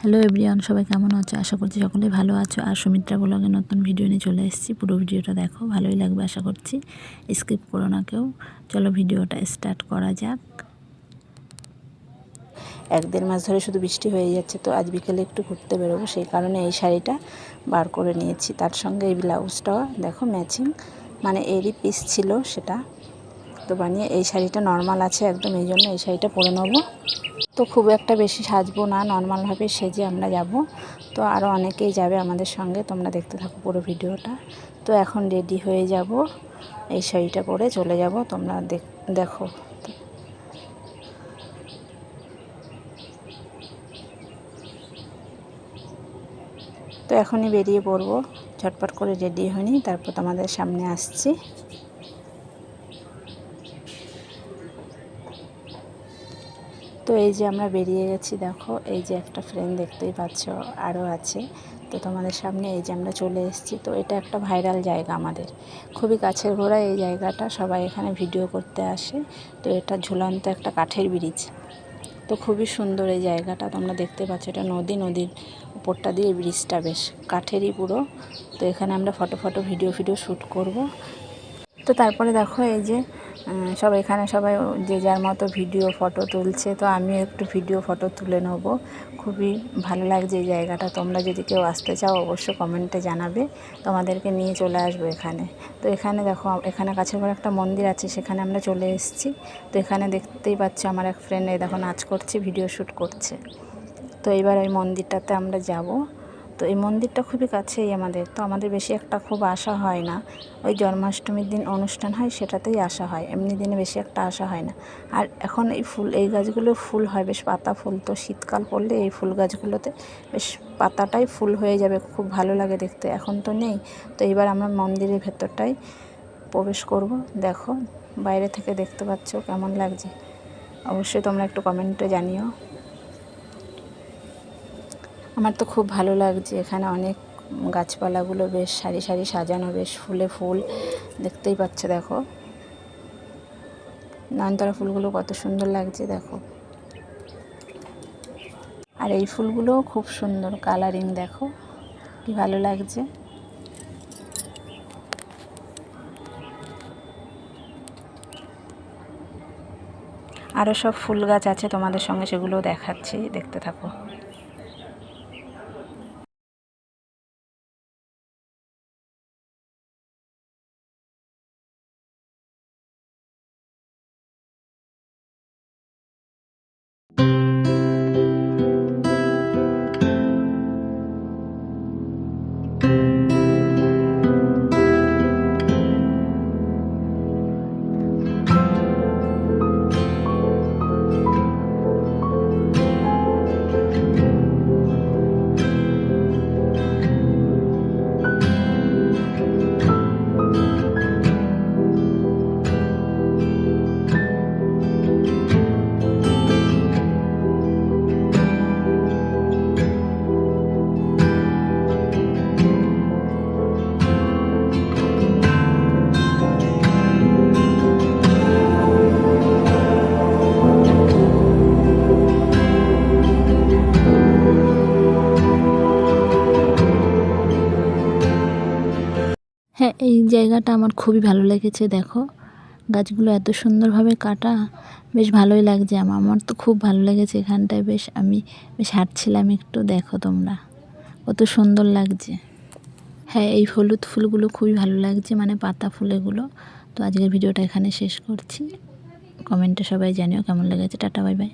Hello everyone, সবাই কেমন আছো? আশা করছি সকলেই ভালো আছো। আর সুমিত্রা ব্লগে নতুন ভিডিও নিয়ে চলে এসেছি। পুরো ভিডিওটা দেখো, ভালোই লাগবে আশা করছি। স্কিপ করো না কেউ। চলো ভিডিওটা স্টার্ট করা যাক। এক দেড় মাস ধরে শুধু বৃষ্টি হয়ে যাচ্ছে, তো আজ বিকেলে একটু ঘুরতে বেরোবো। সেই কারণে এই শাড়িটা বার করে নিয়েছি। তার সঙ্গে এই ব্লাউজটাও দেখো ম্যাচিং মানে এরই পিস ছিল সেটা। তো বানিয়ে এই শাড়িটা নর্মাল আছে একদম, এই জন্য এই শাড়িটা পরে নেব। তো খুব একটা বেশি সাজবো না নর্মালভাবে সেজে আমরা যাব। তো আরও অনেকেই যাবে আমাদের সঙ্গে, তোমরা দেখতে থাকো পুরো ভিডিওটা। তো এখন রেডি হয়ে যাব, এই শাড়িটা পরে চলে যাব, তোমরা দেখো তো এখনই বেরিয়ে পড়ব, ঝটপট করে রেডি হয়নি, তারপর তোমাদের সামনে আসছি। তো এই যে আমরা বেরিয়ে গেছি, দেখো, এই যে একটা ফ্রেন্ড দেখতেই পাচ্ছ আরও আছে। তো তোমাদের সামনে এই যে আমরা চলে এসেছি, তো এটা একটা ভাইরাল জায়গা আমাদের। খুবই কাছের ঘোরা এই জায়গাটা, সবাই এখানে ভিডিও করতে আসে। তো এটা ঝুলন্ত একটা কাঠের ব্রিজ তো খুবই সুন্দর এই জায়গাটা, তোমরা দেখতে পাচ্ছ, এটা নদী, নদীর উপরটা দিয়ে ব্রিজটা বেশ কাঠেরই পুরো। তো এখানে আমরা photo photo video video shoot করব। তো তারপরে দেখো এই যে সব এখানে সবাই যে যার মতো ভিডিও ফটো তুলছে, তো আমিও একটু ভিডিও ফটো তুলে নেব। খুবই ভালো লাগছে এই জায়গাটা। তোমরা যদি কেউ আসতে চাও অবশ্য কমেন্টে জানাবে। তোমাদেরকে নিয়ে চলে আসব এখানে। তো এখানে দেখো, এখানে কাছে করে একটা মন্দির আছে, সেখানে আমরা চলে এসেছি। তো এখানে দেখতেই পাচ্ছ আমার এক ফ্রেন্ড দেখো নাচ করছে ভিডিও শ্যুট করছে। তো এবার ওই মন্দিরটাতে আমরা যাব। তো এই মন্দিরটা খুবই কাছেই আমাদের, তো আমাদের বেশি একটা খুব আসা হয় না। ওই জন্মাষ্টমীর দিন অনুষ্ঠান হয়, সেটাতেই আসা হয়, এমনি দিনে বেশি একটা আসা হয় না। আর এখন এই ফুল, এই গাছগুলো ফুল হয়, বেশ পাতা ফুল, তো শীতকাল পড়লে এই ফুল গাছগুলোতে বেশ পাতাটাই ফুল হয়ে যাবে, খুব ভালো লাগে দেখতে, এখন তো নেই। তো এবার আমরা মন্দিরের ভেতরটাই প্রবেশ করব, দেখো, বাইরে থেকে দেখতে পাচ্ছ কেমন লাগছে। অবশ্যই তোমরা একটু কমেন্টে জানিও। আমার তো খুব ভালো লাগছে এখানে অনেক গাছপালাগুলো বেশ সারি সারি সাজানো, বেশ ফুলে ফুল। দেখতেই পাচ্ছ, দেখো। নয়নতারা ফুলগুলো কত সুন্দর লাগছে, দেখো। আর এই ফুলগুলোও খুব সুন্দর কালারিং, দেখো। কি ভালো লাগছে। আরও সব ফুল গাছ আছে তোমাদের সঙ্গে, সেগুলোও দেখাচ্ছি। দেখতে থাকো। হ্যাঁ এই জায়গাটা আমার খুবই ভালো লেগেছে, দেখো। গাছগুলো এত সুন্দরভাবে কাটা, বেশ ভালোই লাগছে আমার। আমার তো খুব ভালো লেগেছে এখানটায়, বেশ আমি বেশ হাঁটছিলাম একটু, দেখো তোমরা। কত সুন্দর লাগছে। হ্যাঁ এই হলুদ ফুলগুলো খুবই ভালো লাগছে মানে পাতা ফুলেগুলো। তো আজকের ভিডিওটা এখানে শেষ করছি। কমেন্টে সবাই জানিও কেমন লেগেছে। Tata, bye bye.